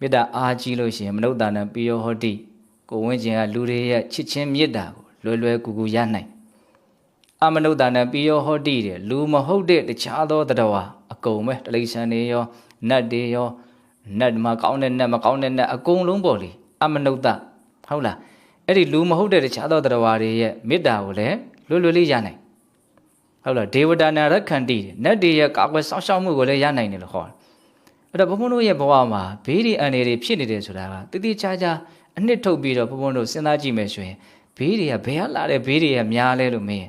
မေတ္တာအားကြီးလို့ရှိရင်မနုဿာနံပိယောဟောတိကိုဝင်းကျင်ကလူတွေရဲ့ချစ်ချင်းမေတ္တာကိုလွယ်လွယ်ကူကူရနိုင်အမနုဿာနံပိယောဟောတိတဲ့လူမဟုတ်တဲ့တခြားသောတတဝါအကုန်ပဲတိရစ္ဆာန်တွေရောနတ်တွေရောနတ်မှာကောင်းတဲ့နတ်မကောင်းတဲ့နတ်အကုန်လုံးပေါ့လေအမနုဿဟုတ်လားအဲ့ဒီလူမဟုတ်တဲ့တခြားသောတတဝါတွေရဲ့မေတ္တာကိုလည်းလွယ်လွယ်လေးရနိုင်ဟုတ်လားဒေဝတာနာရခန္တိတဲ့နတ်တွေရဲ့ကာကွယ်စောင့်ရှောက်မှုကိုလည်းရနိုင်တယ်လို့ခေါ်တယ် အဲ့တော့ဘုံဘုံတို့ရဲ့ဘဝမှာဘေးဒီအန္တရာယ်တွေဖြစ်နေတယ်ဆိုတာကတိတိကျကျအနှစ်ထုတ်ပြီးတော့ဘုံဘုံတို့စဉ်းစားကြည့်မယ်ဆိုရင်ဘေးတွေကဘယ်ကလာတဲ့ဘေးတွေကများလဲလို့မင်း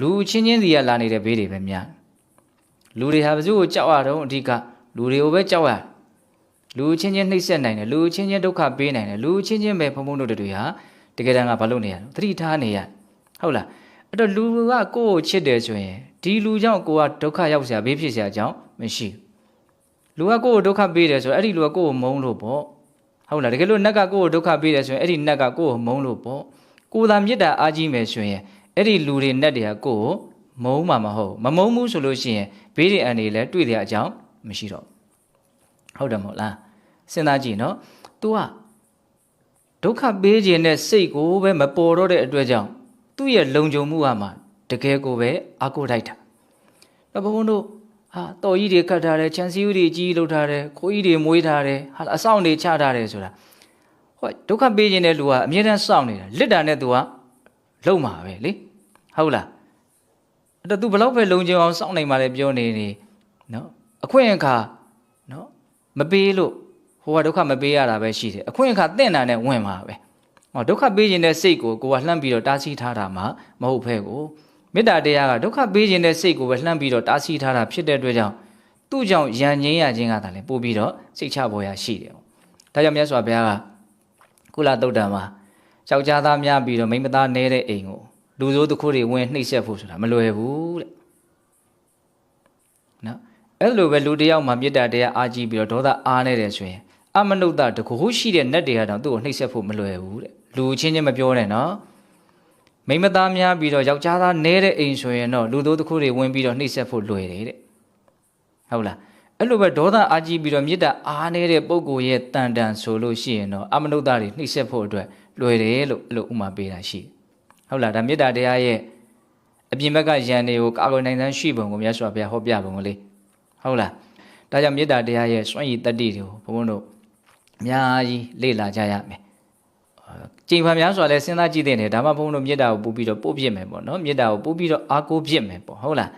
လူချင်းချင်းစီကလာနေတဲ့ဘေးတွေပဲများလူတွေဟာဘယ်သူ့ကိုကြောက်ရတော့အဓိကလူတွေကိုပဲကြောက်ရလူချင်းချင်းနှိပ်စက်နိုင်တယ်လူချင်းချင်းဒုက္ခပေးနိုင်တယ်လူချင်းချင်းပဲဘုံဘုံတို့တွေဟာတကယ်တမ်းကဘာလုပ်နေရလဲသတိထားနေရဟုတ်လားအဲ့တော့လူကကိုယ့်ကိုချစ်တယ်ဆိုရင်ဒီလူကြောင့်ကိုကဒုက္ခရောက်စရာဘေးဖြစ်စရာအကြောင်းမရှိဘူး လူကကိုယ့်ကိုဒုက္ခပေးတယ်ဆိုရင်အဲ့ဒီလူကကိုယ့်ကိုမုန်းလို့ပေါ့ဟုတ်လားတကယ်လို့နတ်ကကိုယ့်ကိုဒုက္ခပေးတယ်ဆိုရင်အဲ့ဒီနတ်ကကိုယ့်ကိုမုန်းလို့ပေါ့ကိုယ်သာမေတ္တာအားကြီးမယ်ဆိုရင်အဲ့ဒီလူတွေနတ်တွေကကိုယ့်ကိုမုန်းမှာမဟုတ်မမုန်းဘူးဆိုလို့ရှိရင်ဘေးတွေအန်တွေလည်းတွေ့တဲ့အကြောင်းမရှိတော့ဘူးဟုတ်တယ်မဟုတ်လားစဉ်းစားကြည့်နော် तू ကဒုက္ခပေးခြင်းနဲ့စိတ်ကိုပဲမပေါ်တော့တဲ့အတွက်ကြောင့်သူ့ရဲ့လုံခြုံမှုကမှတကယ်ကိုပဲအာကိုထိုက်တာတော့ဘုန်းဘုန်းတို့ ဟာတော်ကြီးတွေခတ်ထားတယ်ချန်စီဦးတွေကြီးလုပ်ထားတယ်ခိုးကြီးတွေမွေးထားတယ်ဟာအဆောင်တွေချထားတယ်ဆိုတာဟောဒုက္ခပေးခြင်းတဲ့လူကအမြဲတမ်းစောင့်နေတာလစ်တာနဲ့သူကလုံမှာပဲလေဟုတ်လားအဲ့တော့ तू ဘလောက်ပဲလုံချင်အောင်စောင့်နိုင်မှလည်းပြောနေနေနော်အခွင့်အခါနော်မပေးလို့ဟိုကဒုက္ခမပေးရတာပဲရှိတယ်အခွင့်အခါတင့်တာနဲ့ဝင်မှာပဲဟောဒုက္ခပေးခြင်းတဲ့စိတ်ကိုကိုကလှမ်းပြီးတော့တားဆီးထားတာမှမဟုတ်ဖဲကို မေတ္တာတရားကဒုက္ခပေးခြင်းတဲ့စိတ်ကိုပဲလှမ်းပြီးတော့တားဆီးထားတာဖြစ်တဲ့အတွက်ကြောင့်သူ့ကြောင့်ယဉ်ငင်းရခြင်းကသာလေပို့ပြီးတော့စိတ်ချပေါ်ရရှိတယ်။ဒါကြောင့်မြတ်စွာဘုရားကကုလတုတ်တံမှာယောက်ျားသားများပြီးတော့မိန်းမသားနေတဲ့အိမ်ကိုလူဆိုးတစ်ခုတွေဝင်နှိပ်စက်ဖို့ဆိုတာမလွယ်ဘူးတဲ့။နော်အဲ့လိုပဲလူတစ်ယောက်မှာမေတ္တာတရားအားကြီးပြီးတော့ဒေါသအားနေတယ်ဆိုရင်အမနုဿတကူရှိတဲ့နတ်တွေကတော့သူ့ကိုနှိပ်စက်ဖို့မလွယ်ဘူးတဲ့။လူချင်းချင်းမပြောနဲ့နော်။ မိန်းမသားများပြီးတော့ယောက်ျားသားနဲတဲ့အိမ်ဆိုရင်တော့လူတို့တစ်ခုတွေဝင်ပြီးတော့နှိပ်စက်ဖို့လွယ်တယ်တဲ့ဟုတ်လားအဲ့လိုပဲဒေါသအာကြီးပြီးတော့မေတ္တာအားနေတဲ့ပုံကိုယ်ရဲ့တန်တန်ဆိုလို့ရှိရင်တော့အမနုဿတွေနှိပ်စက်ဖို့အတွက်လွယ်တယ်လို့အဲ့လိုဥမာပေးတာရှိတယ်ဟုတ်လားဒါမေတ္တာတရားရဲ့အပြင်ဘက်ကယံတွေကိုကာကွယ်နိုင်တဲ့ရှိပုံကိုမြတ်စွာဘုရားဟောပြပုံကလေးဟုတ်လားဒါကြောင့်မေတ္တာတရားရဲ့စွန့်ရည်တတ္တိတွေကိုဘုန်းဘုန်းတို့အများကြီးလေ့လာကြရမယ် ကြိမ်ဖန်များစွာလဲစဉ်းစားကြည့်တဲ့နေဒါမှဘုန်းဘုန်းတို့မေတ္တာကိုပို့ပြီးတော့ပို့ပြစ်မယ်ပေါ့နော်မေတ္တာကိုပို့ပြီးတော့အားကိုးပြစ်မယ်ပေါ့ဟုတ်လား